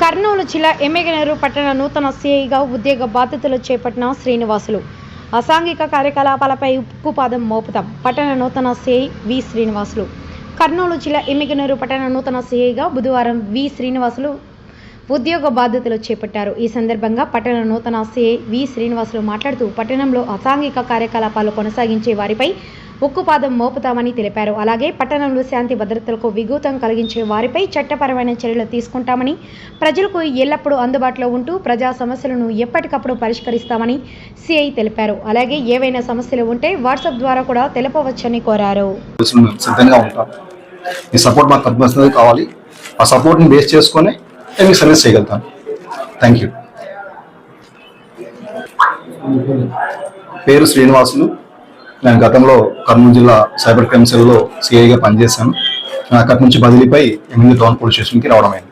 కర్నూలు జిల్లా ఎమ్మెగనూరు పట్టణ నూతన సిఐగా ఉద్యోగ బాధ్యతలు చేపట్టిన శ్రీనివాసులు. అసాంఘిక కార్యకలాపాలపై ఉక్కుపాదం మోపుతాం. పట్టణ నూతన సిఐ వి శ్రీనివాసులు. కర్నూలు జిల్లా ఎమ్మిగనూరు పట్టణ నూతన సిఐగా బుధవారం వి శ్రీనివాసులు ఉద్యోగ బాధ్యతలు చేపట్టారు. ఈ సందర్భంగా పట్టణ నూతన సిఐ వి శ్రీనివాసులు మాట్లాడుతూ పట్టణంలో అసాంఘిక కార్యకలాపాలు కొనసాగించే వారిపై ఉక్కుపాదం మోపుతామని తెలిపారు. అలాగే పట్టణంలో శాంతి భద్రతలకు విఘూతం కలిగించే వారిపై చట్టపరమైన చర్యలు తీసుకుంటామని ప్రజలకు ఎల్లప్పుడూ అందుబాటులో ఉంటూ ప్రజా సమస్యలను ఎప్పటికప్పుడు పరిష్కరిస్తామని సిఐ తెలిపారు. అలాగే ఏవైనా సమస్యలు ఉంటే వాట్సాప్ ద్వారా కూడా తెలపవచ్చని కోరారు. మీ సపోర్ట్ మాకు కంపల్సరీ కావాలి. ఆ సపోర్ట్ని బేస్ చేసుకొని నేను మీకు సర్వీస్ చేయగలుగుతాను థ్యాంక్ యూ. పేరు శ్రీనివాసులు. నేను గతంలో కర్నూలు జిల్లా సైబర్ క్రైమ్ సెల్లో సిఐగా పనిచేశాను. అక్కడి నుంచి బదిలీపై ఎనిమిది టౌన్ పోలీస్ స్టేషన్కి రావడమైంది.